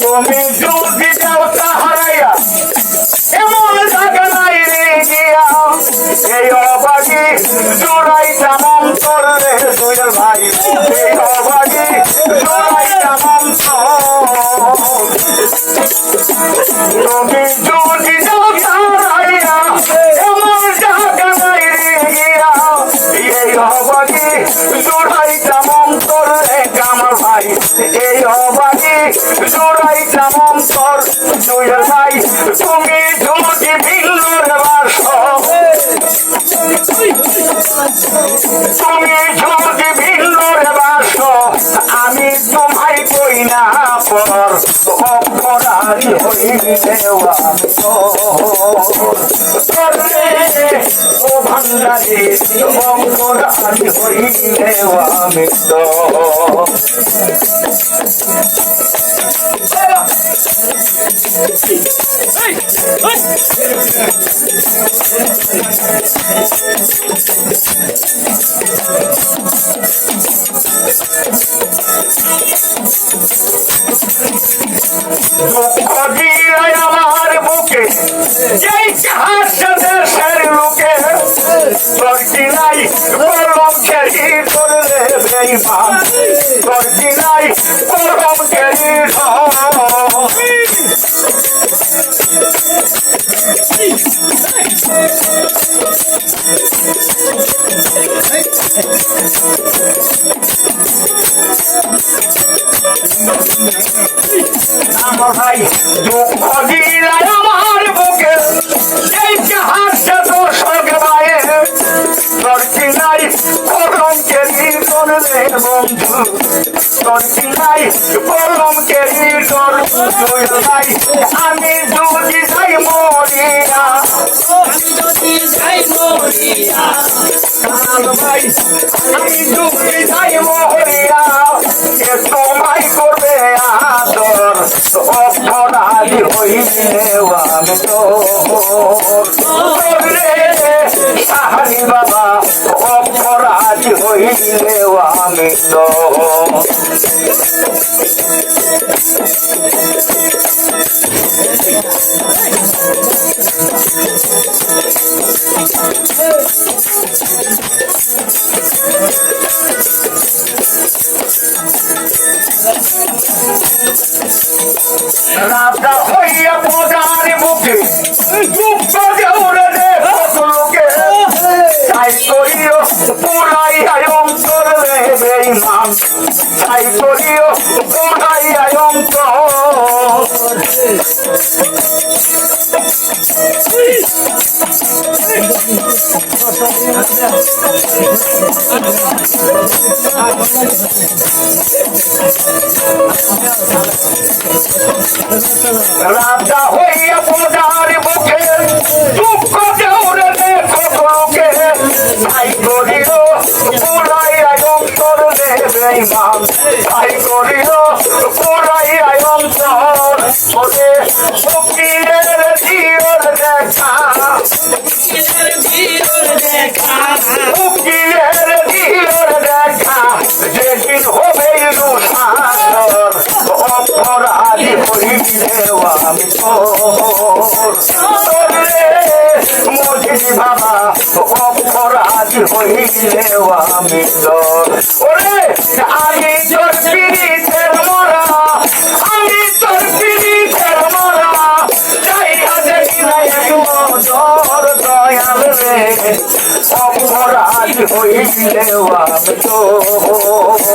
তুমি যদি যাও তাহারাইয়া এমন জায়গা নাই রে গিয়া এই অবাগি জোড়াই তামাম করলে দুইয়ের ভাই এই অবাগি জোড়াই তামাম কর দুইয়ের ভাই তুমি যদি ভিন্নর বাস তুমি যদি ভিন্নর বাস আমি তোমায় কই না পর, অপরাধী হইলেও আমি ও ভান্ডারি, অপরাধী হইলেও আমি তো আমার বুকে যেই হাসছে দেশের লোকে কিনাই পরম খেলি করলে বেইমান তোর কিনাই পরম খেলি ভাই দুঃখ দিলাই আমার বুকে। এই হাসছে তোর সঙ্গে মায়ে তোর কিনাই পরম কেরি করলে বন্ধু। তোর কিনাই পরম কেরি তোর ভাই আমি যদি যাই মরিয়া কাল ভাই আমি যদি যাই অপরাধী হইলেও আমি তো সাহারি বাবা অপরাধী হইলেও আমি তো রাজা হইয়া প্রজার মুখে দুঃখ দেউরে দে লোকে তাই করিও পুরাই অন্তর রে বেইমান তাই করিও পুরাই অন্তর। রাজা হইয়া প্রজার মুখে দুঃখ দেউরে দে লোকে তাই করিও পুরাই অন্তর রে বেইমান। তাই করিও পুরাই অন্তর। ওরে ফকিরের অপরাধী হইলেও আমি ওরে, আমি তোর পিড়িতের মরা, আমি তোর পিড়িতের মরা। দয়াল রে, অপরাধ হইলেও আমি তোর।